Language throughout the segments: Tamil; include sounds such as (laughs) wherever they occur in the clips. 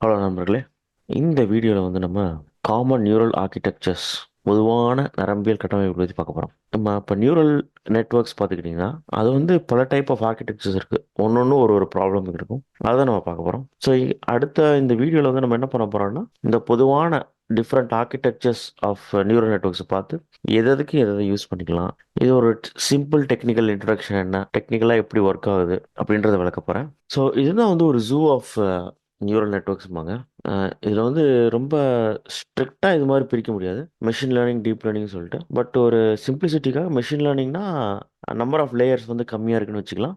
ஹலோ நண்பர்களே இந்த வீடியோவில் வந்து நம்ம காமன் நியூரல் ஆர்கிடெக்சர்ஸ் பொதுவான நரம்பியல் கட்டமைப்பு பற்றி பார்க்க போகிறோம் நம்ம இப்போ நியூரல் நெட்ஒர்க்ஸ் பார்த்துக்கிட்டிங்கன்னா அது வந்து பல டைப் ஆஃப் ஆர்கிடெக்சர்ஸ் இருக்குது ஒன்று ஒன்று ஒரு ஒரு ப்ராப்ளம் இருக்கும். அதை நம்ம பார்க்க போகிறோம் ஸோ அடுத்த இந்த வீடியோவில் வந்து நம்ம என்ன பண்ண போகிறோம்னா இந்த பொதுவான டிஃப்ரெண்ட் ஆர்கிடெக்சர்ஸ் ஆஃப் நியூரல் நெட்ஒர்க்ஸை பார்த்து எதுக்கு எதை யூஸ் பண்ணிக்கலாம் இது ஒரு சிம்பிள் டெக்னிக்கல் இன்ட்ரடக்ஷன் என்ன டெக்னிக்கலாக எப்படி ஒர்க் ஆகுது அப்படின்றத விளக்க போகிறேன் ஸோ இதுதான் வந்து ஒரு ஜூ ஆஃப் நியூரல் நெட்ஒர்க்ஸ்பாங்க இதில் வந்து ரொம்ப ஸ்ட்ரிக்டாக இது மாதிரி பிரிக்க முடியாது. மெஷின் லேர்னிங் டீப் லேர்னிங் சொல்லிட்டு. பட் ஒரு சிம்பிளிசிட்டிக்காக மெஷின் லேர்னிங்னா நம்பர் ஆஃப் லேயர்ஸ் வந்து கம்மியாக இருக்குன்னு வச்சுக்கலாம்.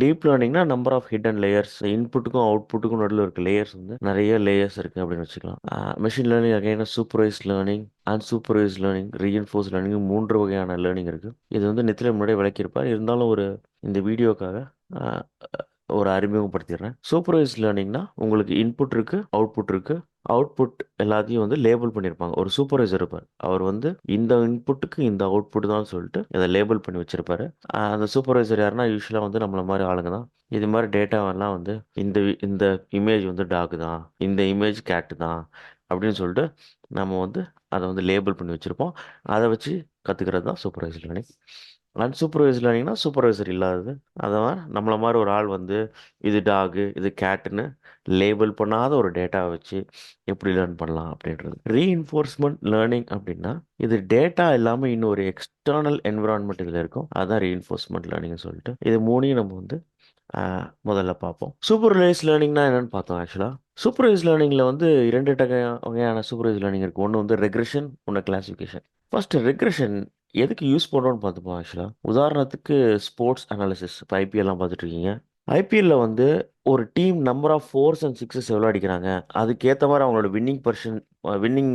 டீப் லேர்னிங்னா நம்பர் ஆஃப் ஹிடன் லேயர்ஸ் இன்புட்டுக்கும் அவுட்புட்டுக்கும் நடுவில் இருக்க லேயர்ஸ் வந்து நிறைய லேயர்ஸ் இருக்குது அப்படின்னு வச்சுக்கலாம். Machine learning again supervise learning unsupervise learning reinforce learning மூன்று வகையான லேர்னிங் இருக்குது இது வந்து நித்தில முன்னாடியே விளக்கியிருப்பார். இருந்தாலும் ஒரு இந்த வீடியோக்காக ஒரு அறிமுகப்படுத்திடுறேன். சூப்பர்வைஸ் லேர்னிங்னா உங்களுக்கு இன்புட் இருக்குது அவுட்புட் இருக்குது அவுட்புட் எல்லாத்தையும் வந்து லேபிள் பண்ணியிருப்பாங்க ஒரு சூப்பர்வைசர் இருப்பார். அவர் வந்து இந்த இன்புட்டுக்கு இந்த அவுட்புட் தான் சொல்லிட்டு இதை லேபிள் பண்ணி வச்சிருப்பாரு. அந்த சூப்பர்வைசர் யாருன்னா யூஸ்வலாக வந்து நம்மள மாதிரி ஆளுங்க தான். இது மாதிரி டேட்டாவெல்லாம் வந்து இந்த இந்த இமேஜ் வந்து டாக் தான். இந்த இமேஜ் கேட்டு தான். அப்படின்னு சொல்லிட்டு நம்ம வந்து அதை வந்து லேபிள் பண்ணி வச்சுருப்போம். அதை வச்சு கற்றுக்கிறது தான் சூப்பர்வைஸ் லேர்னிங் அன்சூப்பர்வைஸ் லேர்னிங்னா சூப்பர்வைசர் இல்லாதது. அதான் நம்மள மாதிரி ஒரு ஆள் வந்து இது டாகு இது கேட்டுன்னு லேபிள் பண்ணாத ஒரு டேட்டாவை வச்சு எப்படி லேர்ன் பண்ணலாம் அப்படின்றது. ரீஇன்ஃபோர்ஸ்மெண்ட் லேர்னிங் அப்படின்னா இது டேட்டா இல்லாமல் இன்னும் ஒரு எக்ஸ்டர்னல் என்விரான்மெண்ட் இதில் இருக்கும் அதுதான் ரீஇன்ஃபோர்ஸ்மெண்ட் லேர்னிங்னு சொல்லிட்டு இது மூணையும் நம்ம வந்து முதல்ல பார்ப்போம். சூப்பர்வைஸ் லேர்னிங்னா என்னென்னு பார்த்தோம் ஆக்சுவலாக சூப்பர்வைஸ் லேர்னிங்கில் வந்து இரண்டு வகையான சூப்பர்வைஸ் லேர்னிங் இருக்குது ஒன்று வந்து ரெக்ரெஷன் ஒன்று கிளாசிஃபிகேஷன் ஃபஸ்ட்டு ரெக்ரெஷன் எதுக்கு யூஸ் பண்ணுறோன்னு பார்த்துப்போம் ஆக்சுவலாக உதாரணத்துக்கு ஸ்போர்ட்ஸ் அனாலிசிஸ் இப்போ ஐபிஎல்லாம் பார்த்துட்ருக்கீங்க. ஐபிஎல்லில் வந்து ஒரு team number of fours and sixes எவ்வளோ அடிக்கிறாங்க? அதுக்கேற்ற மாதிரி அவங்களோட வின்னிங் பர்சன் வின்னிங்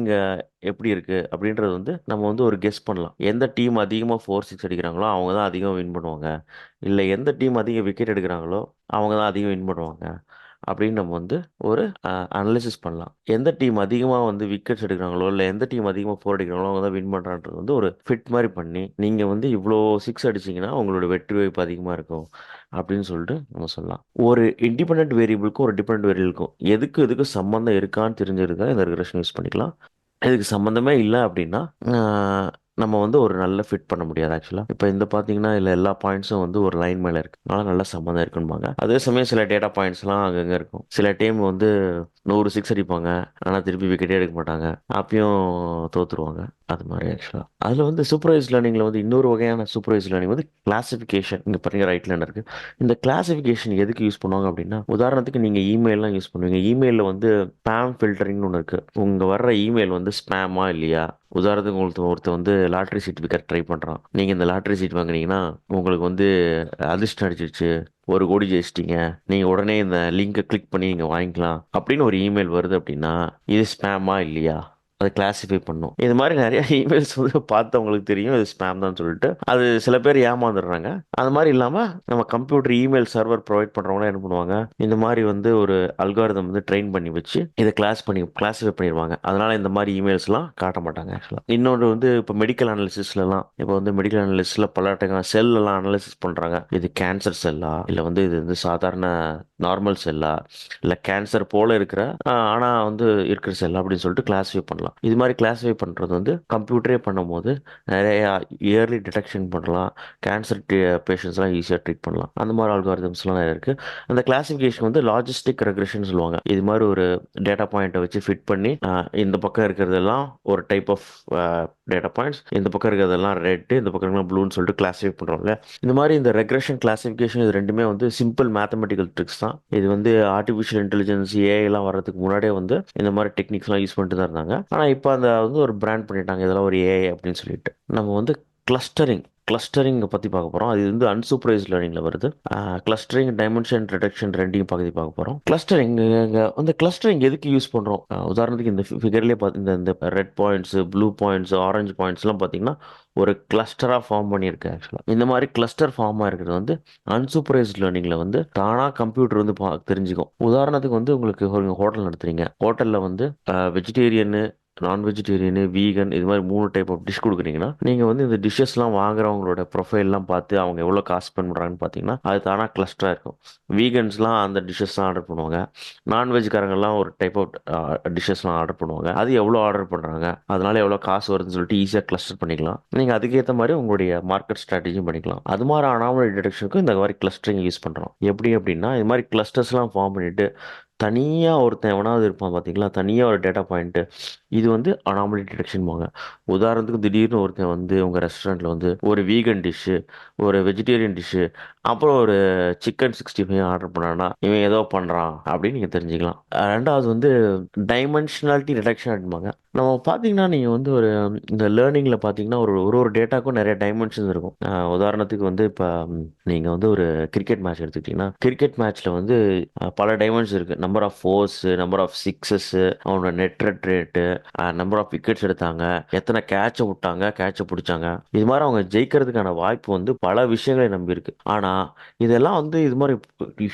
எப்படி இருக்குது அப்படின்றது வந்து நம்ம வந்து ஒரு கெஸ் பண்ணலாம். எந்த டீம் அதிகமாக ஃபோர் சிக்ஸ் அடிக்கிறாங்களோ அவங்க தான் அதிகம் வின் பண்ணுவாங்க. இல்லை எந்த டீம் அதிகம் விக்கெட் எடுக்கிறாங்களோ அவங்க தான் அதிகம் வின் பண்ணுவாங்க. அப்படின்னு நம்ம வந்து ஒரு அனலிசிஸ் பண்ணலாம். எந்த டீம் அதிகமாக வந்து விக்கெட்ஸ் எடுக்கிறாங்களோ இல்லை எந்த டீம் அதிகமாக ஃபோர் அடிக்கிறாங்களோ அவங்க தான் வின் பண்ணுறான்றது வந்து ஒரு ஃபிட் மாதிரி பண்ணி நீங்கள் வந்து இவ்வளோ சிக்ஸ் அடிச்சிங்கன்னா உங்களோட வெற்றி வாய்ப்பு அதிகமாக இருக்கும் அப்படின்னு சொல்லிட்டு நம்ம சொல்லலாம். ஒரு இண்டிபெண்ட் வேரியபிளுக்கும் ஒரு டிபெண்ட் வேரியபிளுக்கும் எதுக்கு எதுக்கு சம்மந்தம் இருக்கான்னு தெரிஞ்சிருக்கா இந்த ரெகுலேஷன் யூஸ் பண்ணிக்கலாம். இதுக்கு சம்மந்தமே இல்லை அப்படின்னா நம்ம வந்து ஒரு நல்ல ஃபிட் பண்ண முடியாது ஆக்சுவலாக இப்போ இந்த பார்த்தீங்கன்னா இல்லை எல்லா பாயிண்ட்ஸும் வந்து ஒரு லைன் மேலே இருக்கு. அதனால நல்ல சம்மந்தம் இருக்குன்பாங்க அதே சமயம் சில டேட்டா பாயிண்ட்ஸ்லாம் அங்கங்கே இருக்கும். சில டைம் வந்து நூறு சிக்ஸ் அடிப்பாங்க. ஆனால் திருப்பி விக்கெட்டே எடுக்க மாட்டாங்க. அப்பயும் தோத்துருவாங்க. அது மாதிரி ஆக்சுவலாக அதில் வந்து சூப்பர்வைஸ் லேர்னிங்கில் வந்து இன்னொரு வகையான சூப்பர்வைஸ் லேர்னிங் வந்து கிளாசிஃபிகேஷன் இங்கே பாருங்க ரைட்ல இருக்குது இந்த கிளாசிஃபிகேஷன் எதுக்கு யூஸ் பண்ணுவாங்க அப்படின்னா உதாரணத்துக்கு நீங்கள் இமெயிலெலாம் யூஸ் பண்ணுவீங்க. இமெயிலில் வந்து ஸ்பேம் ஃபில்டரிங்னு ஒன்று இருக்குது உங்கள் வர்ற இமெயில் வந்து ஸ்பேமா இல்லையா? உதாரணத்துக்கு உங்களுக்கு ஒருத்தர் வந்து லாட்ரி சீட் விற்க ட்ரை பண்ணுறான் நீங்கள் இந்த லாட்ரி சீட் வாங்கினீங்கன்னா உங்களுக்கு வந்து அதிர்ஷ்டம் அடிச்சிருச்சு. ஒரு கோடி ஜெயிச்சிட்டிங்க. நீங்கள் உடனே இந்த லிங்கை கிளிக் பண்ணி நீங்கள் வாங்கிக்கலாம். அப்படின்னு ஒரு இமெயில் வருது அப்படின்னா இது ஸ்பேமா இல்லையா? அதை கிளாஸிஃபை பண்ணும். இது மாதிரி நிறைய இமெயில்ஸ் வந்து பார்த்து அவங்களுக்கு தெரியும். இது ஸ்பேம் தான் சொல்லிட்டு. அது சில பேர் ஏமாந்துடுறாங்க. அது மாதிரி இல்லாமல் நம்ம கம்ப்யூட்டர் இமெயில் சர்வர் ப்ரொவைட் பண்ணுறவங்க என்ன பண்ணுவாங்க? இந்த மாதிரி வந்து ஒரு அல்காரதம் வந்து ட்ரெயின் பண்ணி வச்சு இதை கிளாஸ் பண்ணி கிளாஸிஃபை பண்ணிடுவாங்க. அதனால இந்த மாதிரி இமெயில்ஸ்லாம் காட்ட மாட்டாங்க. ஆக்சுவலாக இன்னொன்று வந்து இப்போ மெடிக்கல் அனாலிசிஸ்லாம் இப்போ வந்து மெடிக்கல் அனாலிசிஸில் பல செல் எல்லாம் அனாலிசிஸ் பண்ணுறாங்க இது கேன்சர் செல்லா இல்லை வந்து இது வந்து சாதாரண நார்மல் செல்லா இல்லை கேன்சர் போல இருக்கிற ஆனால் வந்து இருக்கிற செல்லா அப்படின்னு சொல்லிட்டு கிளாஸிஃபை பண்ணலாம். இது மாதிரி கிளாஸிஃபை பண்ணுறது வந்து கம்ப்யூட்டரே பண்ணும்போது நிறையா இயர்லி டிடெக்ஷன் பண்ணலாம். கேன்சர் பேஷண்ட்ஸ்லாம் ஈஸியாக ட்ரீட் பண்ணலாம். அந்த மாதிரி ஆல்காரிதம்ஸ்லாம் நிறைய இருக்குது அந்த கிளாஸிஃபிகேஷன் வந்து லாஜிஸ்டிக் ரெக்ரெஷன் சொல்லுவாங்க. இது மாதிரி ஒரு டேட்டா பாயிண்ட்டை வச்சு ஃபிட் பண்ணி இந்த பக்கம் இருக்கிறதெல்லாம் ஒரு டைப் ஆஃப் டேட்டா பாயிண்ட்ஸ் இந்த பக்கம் இருக்கிறதெல்லாம் ரெட்டு இந்த பக்கம் இருக்கிற ப்ளூன்னு சொல்லிட்டு கிளாஸிஃபை பண்ணுறோம்ல இந்த மாதிரி இந்த ரெக்ரெஷன் கிளாஸிஃபிகேஷன் இது ரெண்டுமே வந்து சிம்பிள் மேத்தமெட்டிக்கல் ட்ரிக்ஸ் தான். இது வந்து ஆர்டிஃபிஷியல் இன்டெலிஜென்ஸ் ஏஐலாம் வர்றதுக்கு முன்னாடியே வந்து இந்த மாதிரி டெக்னிக்ஸ்லாம் யூஸ் பண்ணிட்டு தான் இருந்தாங்க. ஆனால் இப்போ அந்த வந்து ஒரு பிராண்ட் பண்ணிட்டாங்க. இதெல்லாம் ஒரு ஏஐ அப்படின்னு சொல்லிட்டு. நம்ம வந்து கிளஸ்டரிங் கிளஸ்டரிங்கை பற்றி பார்க்க போகிறோம் அது வந்து அன்சூப்பரைஸ் லேர்னிங்கில் வருது. கிளஸ்டரிங் டைமென்ஷன் ரிடக்ஷன் ரெண்டையும் பகுதி பார்க்க போகிறோம் கிளஸ்டரிங் அந்த கிளஸ்டரிங் எதுக்கு யூஸ் பண்ணுறோம் உதாரணத்துக்கு இந்த ஃபிகர்லேயே பார்த்து இந்த இந்த red points blue points orange பாயிண்ட்ஸ்லாம் பார்த்தீங்கன்னா ஒரு கிளஸ்டராக ஃபார்ம் பண்ணியிருக்கு ஆக்சுவலாக இந்த மாதிரி கிளஸ்டர் ஃபார்ம் ஆகிருக்கிறது வந்து அன்சூப்பரைஸ் லேர்னிங்கில் வந்து தானாக கம்ப்யூட்டர் வந்து பா தெரிஞ்சுக்கும். உதாரணத்துக்கு வந்து உங்களுக்கு ஒரு ஹோட்டல் நடத்துறீங்க. ஹோட்டலில் வந்து வெஜிடேரியனு நான் வெஜிடேரியனு வீகன் இது மாதிரி மூணு டைப் ஆஃப் டிஷ் கொடுக்குறீங்கன்னா நீங்கள் வந்து இந்த டிஷ்ஷஸ்லாம் வாங்குறவங்களோட ப்ரொஃபைல்லாம் பார்த்து அவங்க எவ்வளோ காசு ஸ்பெண்ட் பண்ணுறாங்கன்னு பார்த்தீங்கன்னா அது தானாக கிளஸ்டராக இருக்கும். வீகன்ஸ்லாம் அந்த டிஷ்ஷஸ்லாம் ஆர்டர் பண்ணுவாங்க. நான்வெஜ்காரங்கெல்லாம் ஒரு டைப் ஆஃப் டிஷ்ஷஸ்லாம் ஆர்டர் பண்ணுவாங்க. அது எவ்வளோ ஆர்டர் பண்ணுறாங்க அதனால எவ்வளோ காசு வருதுன்னு சொல்லிட்டு ஈஸியாக கிளஸ்டர் பண்ணிக்கலாம். நீங்கள் அதுக்கேற்ற மாதிரி உங்களுடைய மார்க்கெட் ஸ்ட்ராட்டஜியும் பண்ணிக்கலாம். அது மாதிரி அனாமலி டிடெக்ஷனுக்கும் இந்த மாதிரி கிளஸ்டரிங் யூஸ் பண்ணுறோம் எப்படி அப்படின்னா இது மாதிரி கிளஸ்டர்ஸ்லாம் ஃபார்ம் பண்ணிட்டு தனியாக ஒருத்தன் எவனாவது இருப்பான் பார்த்தீங்களா தனியாக ஒரு டேட்டா பாயிண்ட்டு இது வந்து அனாமலி டிடெக்ஷன் போங்க உதாரணத்துக்கு திடீர்னு ஒருத்தன் வந்து உங்கள் ரெஸ்டாரண்ட்டில் வந்து ஒரு வீகன் டிஷ்ஷு ஒரு வெஜிடேரியன் டிஷ்ஷு அப்புறம் ஒரு சிக்கன் சிக்ஸ்டி ஃபைவ் ஆர்டர் பண்ணான்னா இவன் ஏதோ பண்ணுறான் அப்படின்னு நீங்கள் தெரிஞ்சுக்கலாம். ரெண்டாவது வந்து டைமென்ஷனாலிட்டி டிடெக்ஷன் அப்படிம்பாங்க. நம்ம பார்த்தீங்கன்னா நீங்கள் வந்து ஒரு இந்த லேர்னிங்கில் பார்த்தீங்கன்னா ஒரு ஒரு ஒரு டேட்டாக்கும் நிறைய டைமென்ஷன்ஸ் இருக்கும். உதாரணத்துக்கு வந்து இப்போ நீங்கள் வந்து ஒரு கிரிக்கெட் மேட்ச் எடுத்துக்கிட்டிங்கன்னா கிரிக்கெட் மேட்ச்சில் வந்து பல டைமென்ஷன்ஸ் இருக்குது number of fours number of sixes அவனோட நெட் ரட் ரேட்டு நம்பர் ஆஃப் விக்கெட்ஸ் எடுத்தாங்க எத்தனை கேட்சை விட்டாங்க கேட்சை பிடிச்சாங்க. இது மாதிரி அவங்க ஜெயிக்கிறதுக்கான வாய்ப்பு வந்து பல விஷயங்களை நம்பி இருக்கு. ஆனால் இதெல்லாம் வந்து இது மாதிரி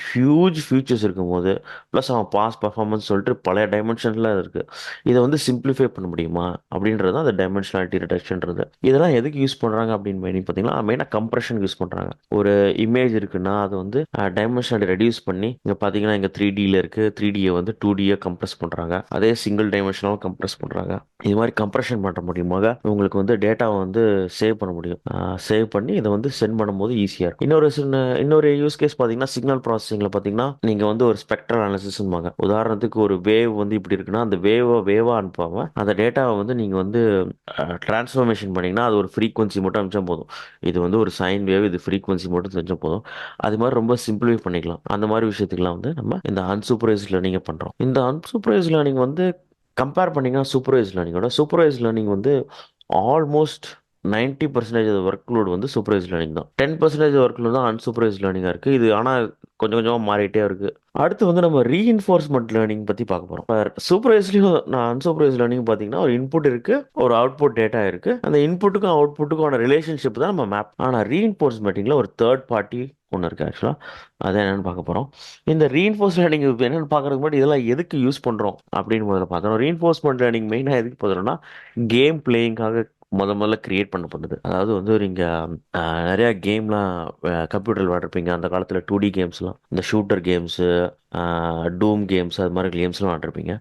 ஹியூஜ் ஃபியூச்சர்ஸ் இருக்கும்போது ப்ளஸ் அவன் பாஸ் பர்ஃபார்மன்ஸ் சொல்லிட்டு பல டைமென்ஷன்ல இருக்கு. இதை வந்து சிம்பிளிஃபை பண்ண முடியுமா? அப்படின்றது தான் அந்த டைமென்ஷனாலிட்டி ரிடக்ஷன்றது இதெல்லாம் எதுக்கு யூஸ் பண்ணுறாங்க அப்படின்னு மெயின் பார்த்தீங்கன்னா மெயினாக கம்ப்ரெஷன் யூஸ் பண்ணுறாங்க ஒரு இமேஜ் இருக்குன்னா அது வந்து டைமென்ஷனாலிட்டி ரெடியூஸ் பண்ணி இங்கே பார்த்தீங்கன்னா இங்கே த்ரீ டியில் இருக்குது த்ரீ டியை வந்து டூ டியை கம்ப்ரெஸ் பண்ணுறாங்க அதே சிங்கிள் டைமென்ஷனாலும் கம்ப்ரெஸ் பண்ணுறாங்க இது மாதிரி கம்ப்ரெஷன் பண்ணுற மூலியமாக உங்களுக்கு வந்து டேட்டாவை வந்து சேவ் பண்ண முடியும். சேவ் பண்ணி இதை வந்து சென்ட் பண்ணும்போது ஈஸியாக இருக்கும். இன்னொரு சின்ன இன்னொரு யூஸ் கேஸ் பார்த்தீங்கன்னா சிக்னல் ப்ராசஸிங்கில் பார்த்தீங்கன்னா நீங்கள் வந்து ஒரு ஸ்பெக்ட்ரல் அனாலிசிஸ்பாங்க உதாரணத்துக்கு ஒரு வேவ் வந்து இப்படி இருக்குன்னா அந்த வேவை வேவாக அனுப்பாமல் அந்த டேட்டாவை வந்து நீங்கள் வந்து டிரான்ஸ்ஃபர்மேஷன் பண்ணிங்கன்னா அது ஒரு ஃப்ரீக்வன்சி மட்டும் அனுப்பிச்சா போதும். இது வந்து ஒரு சைன் வேவ் இது ஃப்ரீக்வன்சி மட்டும் தெரிஞ்சால் போதும். அது மாதிரி ரொம்ப சிம்பிளிஃபை பண்ணிக்கலாம். அந்த மாதிரி விஷயத்துக்குலாம் வந்து நம்ம இந்த அன்சூப்பர்வைஸ் லேர்னிங்கை பண்ணுறோம் இந்த அன்சூப்பர்வைஸ் லேர்னிங் வந்து கம்பேர் பண்ணிங்கன்னா சூப்பர்வைஸ் லேர்னிங்கோட சூப்பர்வைஸ் லேர்னிங் வந்து almost ninety percentage work load வந்து சூப்பர்வைஸ் லேர்னிங் தான். டென் பர்சன்டேஜ் ஒர்க் லோடு தான் அன்சூப்பர்வைஸ் லேர்னிங்காக இருக்குது இது ஆனால் கொஞ்சம் கொஞ்சமாக மாறிட்டே இருக்குது அடுத்து வந்து நம்ம ரீஇன்ஃபோர்ஸ்மெண்ட் லேர்னிங் பற்றி பார்க்க போகிறோம் சூப்பர்வைஸ்லையும் நான் அன்சூப்பர்வைஸ் லேர்னிங் பார்த்தீங்கன்னா ஒரு இன்புட் இருக்குது ஒரு அவுட்புட் டேட்டா இருக்குது அந்த இன்புட்டுக்கும் அவுட்புட்டுக்கான ரிலேஷன்ஷிப் தான் நம்ம மேப் ஆனால் ரீஇன்ஃபோர்ஸ்மெண்ட்டிங்கில் ஒரு தேர்ட் பார்ட்டி ஒன்று இருக்குது ஆக்சுவலாக அதை என்னென்னு பார்க்க போகிறோம் இந்த ரீஇன்ஃபோர்ஸ் லேர்னிங் என்னென்னு பார்க்குறதுக்கு முன்னாடி இதெல்லாம் எதுக்கு யூஸ் பண்ணுறோம் அப்படின்னு முதல்ல பார்த்தோம் ரீஇன்ஃபோர்ஸ்மெண்ட் லேர்னிங் மெயினாக எதுக்கு போதுறோம்னா கேம் பிளேயிங்காக முத முதல்ல கிரியேட் பண்ணப்படுது அதாவது வந்து நீங்கள் நிறையா கேம்லாம் கம்ப்யூட்டரில் விளாட்ருப்பீங்க அந்த காலத்தில் டூ டி கேம்ஸ்லாம் இந்த ஷூட்டர் கேம்ஸு டூம் கேம்ஸ் அது மாதிரி கேம்ஸ்லாம் விளாண்டுருப்பீங்க.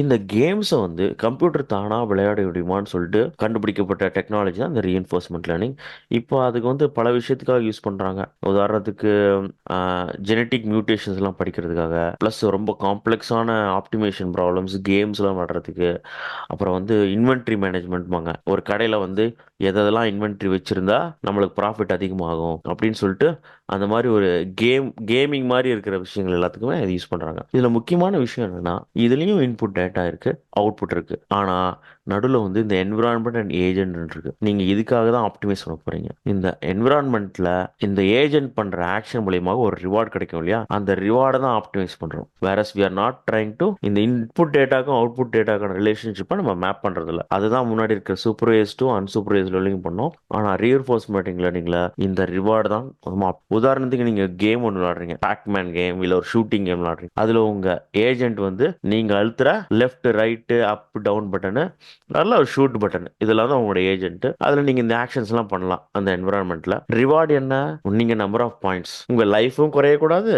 இந்த கேம்ஸை வந்து கம்ப்யூட்டர் தானாக விளையாட முடியுமான்னு சொல்லிட்டு கண்டுபிடிக்கப்பட்ட டெக்னாலஜி தான் இந்த ரீஎன்ஃபோர்ஸ்மெண்ட் லேர்னிங் இப்போ அதுக்கு வந்து பல விஷயத்துக்காக யூஸ் பண்ணுறாங்க உதாரணத்துக்கு ஜெனட்டிக் மியூட்டேஷன்ஸ்லாம் படிக்கிறதுக்காக ப்ளஸ் ரொம்ப காம்ப்ளெக்ஸான ஆப்டிமேஷன் ப்ராப்ளம்ஸ் கேம்ஸ்லாம் விளாட்றதுக்கு அப்புறம் வந்து இன்வென்ட்ரி மேனேஜ்மெண்ட்மாங்க ஒரு கடையில் வந்து எதெல்லாம் இன்வென்ட்ரி வச்சுருந்தா நம்மளுக்கு ப்ராஃபிட் அதிகமாகும் அப்படின்னு சொல்லிட்டு அந்த மாதிரி ஒரு கேம் கேமிங் மாதிரி இருக்கிற விஷயங்கள் எல்லாத்துக்குமே இது யூஸ் பண்ணுறாங்க இதில் முக்கியமான விஷயம் என்னென்னா இதுலேயும் இன்புட் டேட்டா இருக்குது அவுட்புட் இருக்குது ஆனால் நடுவில் வந்து இந்த என்விரான்மெண்ட் அண்ட் ஏஜென்ட் இருக்கு. நீங்கள் இதுக்காக தான் ஆப்டிமைஸ் பண்ண போகிறீங்க இந்த என்விரான்மெண்ட்டில் இந்த ஏஜென்ட் பண்ணுற ஆக்ஷன் மூலியமாக ஒரு ரிவார்ட் கிடைக்கும் இல்லையா? அந்த ரிவார்டை தான் ஆப்டிமைஸ் பண்ணுறோம் whereas we are not trying to இந்த இன்புட் டேட்டாக்கும் அவுட்புட் டேட்டாக்கான ரிலேஷன்ஷிப்பை நம்ம மேப் பண்ணுறதில்ல அதுதான் முன்னாடி இருக்கிற சூப்பர்வைஸ் டு அன்சூப்பர்வைஸ் லேர்னிங் பண்ணோம். ஆனால் ரீஎன்ஃபோர்ஸ்மெண்ட் லேர்னிங்கில் இந்த ரிவார்டு தான் உதாரணத்துக்கு நீங்கள் கேம் ஒன்று விளாடுறீங்க பேக்மேன் கேம் இல்லை ஒரு ஷூட்டிங் கேம் விளாடுறீங்க அதில் உங்கள் ஏஜென்ட் வந்து நீங்கள் அழுத்துற left right up down button நல்ல ஒரு ஷூட் பட்டன் இதெல்லாம் தான் உங்களோட ஏஜென்ட் அதில் நீங்கள் இந்த ஆக்ஷன்ஸ்லாம் பண்ணலாம் அந்த என்விரான்மெண்ட்டில் ரிவார்டு என்ன? நீங்கள் நம்பர் ஆஃப் பாயிண்ட்ஸ் உங்கள் லைஃபும் குறையக்கூடாது.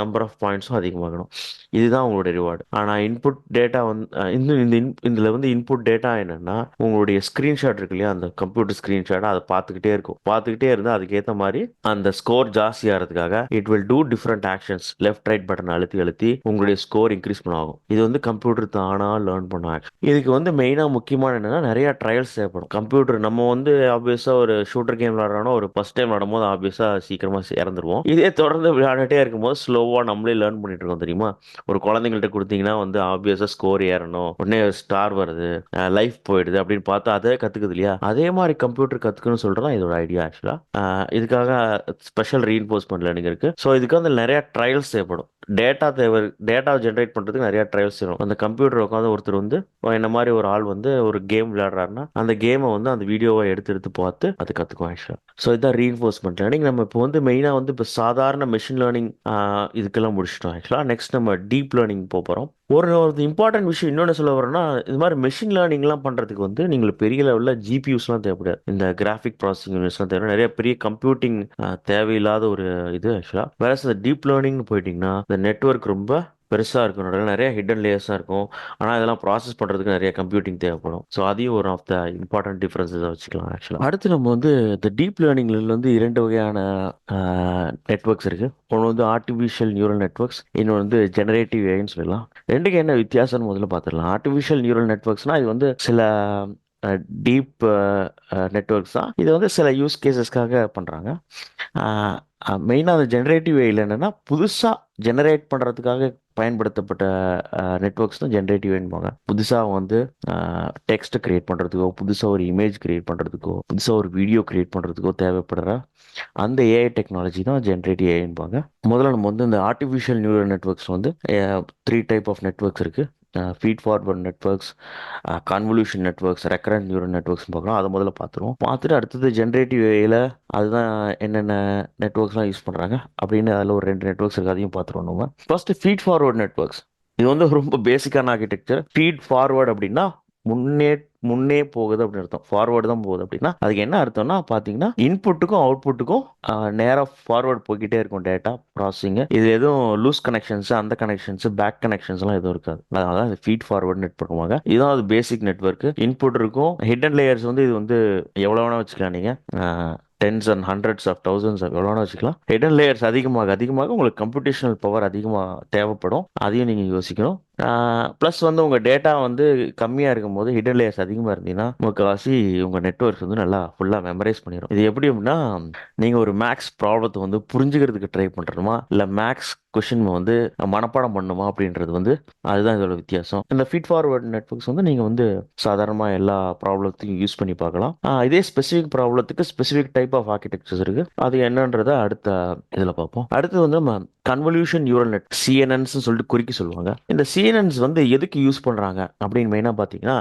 Number of பாயிண்ட்ஸும் அதிகமாகணும். இதுதான் உங்களுடைய ரிவார்டு ஆனால் இன்புட் டேட்டா வந்து இன்னும் இந்த இன் இதில் வந்து இன்புட் டேட்டா என்னென்னா உங்களுடைய ஸ்க்ரீன்ஷாட் இருக்கு இல்லையா? அந்த கம்ப்யூட்டர் ஸ்க்ரீன்ஷாட் அதை பார்த்துக்கிட்டே இருக்கும். பார்த்துக்கிட்டே இருந்தால் அதுக்கேற்ற மாதிரி அந்த score ஜாஸ்தியாகிறதுக்காக it will do different actions left right button அழுத்தி அழுத்தி உங்களுடைய ஸ்கோர் இன்க்ரீஸ் பண்ணாகும். இது வந்து கம்ப்யூட்டர் தானாக லேர்ன் பண்ண ஆக்ஷன் இதுக்கு வந்து மெயினாக முக்கியமான என்னென்னா நிறைய ட்ரையல்ஸ் தேவைப்படும். கம்ப்யூட்டர் நம்ம வந்து ஆப்வியஸாக ஒரு ஷூட்டர் கேம் விளாட்றோன்னா ஒரு ஃபஸ்ட் டைம் விளாடும் போது ஆப்வியஸாக சீக்கிரமாக இறந்துருவோம். இதே தொடர்ந்து விளையாண்டுட்டே இருக்கும்போது ஸ்லோவாக நம்மளே லேர்ன் பண்ணிட்டு இருக்கோம் தெரியுமா? ஒரு குழந்தைங்கள்ட்ட கொடுத்தீங்கன்னா வந்து ஆப்வியஸாக ஸ்கோர் ஏறணும். உடனே ஸ்டார் வருது. லைஃப் போயிடுது அப்படின்னு பார்த்தா அதே கற்றுக்குது இல்லையா? அதே மாதிரி கம்ப்யூட்டர் கற்றுக்கணும்னு சொல்கிறதா இதோட ஐடியா ஆக்சுவலாக இதுக்காக ஸ்பெஷல் ரீஎன்ஃபோர்ஸ்மெண்ட் லேர்னிங் இருக்குது ஸோ இதுக்கு வந்து நிறையா ட்ரையல்ஸ் தேவைப்படும். டேட்டா தேவை டேட்டா ஜென்ரேட் பண்ணுறதுக்கு நிறையா ட்ரையல்ஸ் வேணும் அந்த கம்ப்யூட்டர் உட்காந்து ஒருத்தர் வந்து என்ன மாதிரி ஒரு ஆள் வந்து ஒரு கேம் விளையாடுறாருன்னா அந்த கேமை வந்து அந்த வீடியோவை எடுத்து எடுத்து பார்த்து அது கற்றுக்கும் ஆக்சுவலாக ஸோ இதுதான் ரீஎன்ஃபோர்ஸ்மெண்ட் லேர்னிங் நம்ம இப்போ வந்து மெயினாக வந்து இப்போ சாதாரண மெஷின் லேர்னிங் இதுக்கெல்லாம் முடிச்சிட்டோம். ஆக்சுவலாக நெக்ஸ்ட் நம்ம டீப் லேர்னிங் போக போகிறோம் ஒரு ஒரு இம்பார்ட்டன்ட் விஷயம் இன்னொன்று சொல்ல வரேன்னா இது மாதிரி மெஷின் லேர்னிங்லாம் பண்ணுறதுக்கு வந்து நீங்கள் பெரிய லெவலில் ஜிபியூஸ்லாம் தேவைப்படாது. இந்த கிராஃபிக் ப்ராசஸிங் யூனிட்ஸ்லாம் தேவை நிறைய பெரிய கம்ப்யூட்டிங் தேவையில்லாத ஒரு இது ஆக்சுவலாக வேற இந்த டீப் லேர்னிங்னு போயிட்டிங்கன்னா இந்த நெட்ஒர்க் ரொம்ப பெருசாக இருக்கும். நடுவில் நிறைய ஹிடன் லேயர்ஸாக இருக்கும். ஆனால் இதெல்லாம் ப்ராசஸ் பண்ணுறதுக்கு நிறைய கம்ப்யூட்டிங் தேவைப்படும். ஸோ அதையும் ஒரு ஆஃப் த இம்பார்ட்டன்ட் டிஃப்ரென்ஸஸாக வச்சுக்கலாம் ஆக்சுவலாக அடுத்து நம்ம வந்து இந்த டீப் லேர்னிங்ல வந்து இரண்டு வகையான நெட்ஒர்க்ஸ் இருக்குது ஒன்று வந்து ஆர்டிஃபிஷியல் நியூரல் நெட்ஒர்க்ஸ் இன்னொன்று வந்து ஜெனரேட்டிவ் ஏன்னு சொல்லலாம். ரெண்டுக்கு என்ன வித்தியாசம்னு முதல்ல பார்த்துடலாம். ஆர்டிஃபிஷியல் நியூரல் நெட்ஒர்க்ஸ்னால் இது வந்து சில டீப் நெட்ஒர்க்ஸ் தான். இது வந்து சில யூஸ் கேசஸ்க்காக பண்ணுறாங்க மெயினாக அந்த ஜென்ரேட்டிவ் வேயில் என்னென்னா புதுசாக ஜெனரேட் பண்ணுறதுக்காக பயன்படுத்தப்பட்ட நெட்ஒர்க்ஸ் தான் ஜென்ரேட்டிவ் என்பாங்க. புதுசாக வந்து டெக்ஸ்ட் கிரியேட் பண்ணுறதுக்கோ புதுசாக ஒரு இமேஜ் கிரியேட் பண்ணுறதுக்கோ புதுசாக ஒரு வீடியோ கிரியேட் பண்ணுறதுக்கோ தேவைப்படுற. அந்த ஏஐ டெக்னாலஜி தான் ஜென்ரேட்டிவ் ஏஐன்பாங்க முதல்ல நம்ம வந்து இந்த ஆர்டிஃபிஷியல் நியூரல் நெட்ஒர்க்ஸ் வந்து த்ரீ டைப் ஆஃப் நெட்ஒர்க்ஸ் இருக்குது feed forward networks convolution networks recurrent neural நெட்ஒர்க்ஸ்னு பார்க்குறோம். அதை முதல்ல பார்த்துருவோம். பார்த்துட்டு அடுத்தது ஜென்ரேட்டிவ் ஏயில் அதுதான் என்னென்ன நெட்ஒர்க்ஸ்லாம் யூஸ் பண்ணுறாங்க அப்படின்னு அதில் ஒரு ரெண்டு நெட்ஒர்க்ஸ் இருக்குது அதையும் பார்த்துருவோம் நம்ம. ஃபர்ஸ்ட் ஃபீட் ஃபார்வர்ட் நெட்ஒர்க்ஸ் இது வந்து ரொம்ப பேசிக்கான ஆர்கிடெக்சர் ஃபீட் ஃபார்வர்ட் அப்படின்னா முன்னே முன்னே போகுது அப்படின்னு அர்த்தம். ஃபார்வர்டு தான் போகுது அப்படின்னா அதுக்கு என்ன அர்த்தம்னா பார்த்தீங்கன்னா இன்புட்டுக்கும் அவுட்புட்டுக்கும் நேராக ஃபார்வர்ட் போய்கிட்டே இருக்கும் டேட்டா ப்ராசஸிங் இது எதுவும் லூஸ் கனெக்ஷன்ஸ் அந்த கனெக்ஷன்ஸ் பேக் கனெக்ஷன்ஸ்லாம் எதுவும் இருக்காது. அதனால தான் ஃபீட் ஃபார்வர்ட் நெட் பண்ணுவாங்க இதுதான் அது பேசிக் நெட்ஒர்க் இன்புட் இருக்கும். ஹிடன் லேயர்ஸ் வந்து இது வந்து எவ்வளோ வேணால் வச்சுக்கலாம் நீங்கள் tens and hundreds of thousands எவ்வளோ எவ்வளோனா வச்சுக்கலாம். ஹிடன் லேயர்ஸ் அதிகமாக அதிகமாக உங்களுக்கு கம்ப்யூட்டேஷனல் பவர் அதிகமாக தேவைப்படும். அதையும் நீங்கள் யோசிக்கணும். ப்ளஸ் வந்து உங்கள் டேட்டா வந்து கம்மியாக இருக்கும்போது ஹிடன் லேயர்ஸ் அதிகமாக இருந்தீங்கன்னா முக்கால்வாசி உங்கள் நெட்ஒர்க்ஸ் வந்து நல்லா ஃபுல்லாக மெமரைஸ் பண்ணிடும் இது எப்படி அப்படின்னா நீங்கள் ஒரு மேக்ஸ் ப்ராப்ளத்தை வந்து புரிஞ்சுக்கிறதுக்கு ட்ரை பண்ணுறோமா இல்லை மேக்ஸ் கொஷின் வந்து மனப்பாடம் பண்ணுமா? அப்படின்றது வந்து அதுதான் இதோட வித்தியாசம். இந்த ஃபீட் ஃபார்வர்ட் நெட்ஒர்க்ஸ் வந்து நீங்கள் வந்து சாதாரணமாக எல்லா ப்ராப்ளத்தையும் யூஸ் பண்ணி பார்க்கலாம். இதே ஸ்பெசிஃபிக் ப்ராப்ளத்துக்கு ஸ்பெசிஃபிக் டைப் ஆஃப் ஆர்கிடெக்சர்ஸ் இருக்குது அது என்னன்றதை அடுத்த இதில் பார்ப்போம். அடுத்து வந்து நம்ம கன்வல்யூஷன் நியூரல் நெட் சிஎன்என்ஸ்னு சொல்லிட்டு குறிக்கி சொல்லுவாங்க. இந்த சிஎன்என்ஸ் வந்து எதுக்கு யூஸ் பண்ணுறாங்க அப்படின்னு மெயினாக பார்த்தீங்கன்னா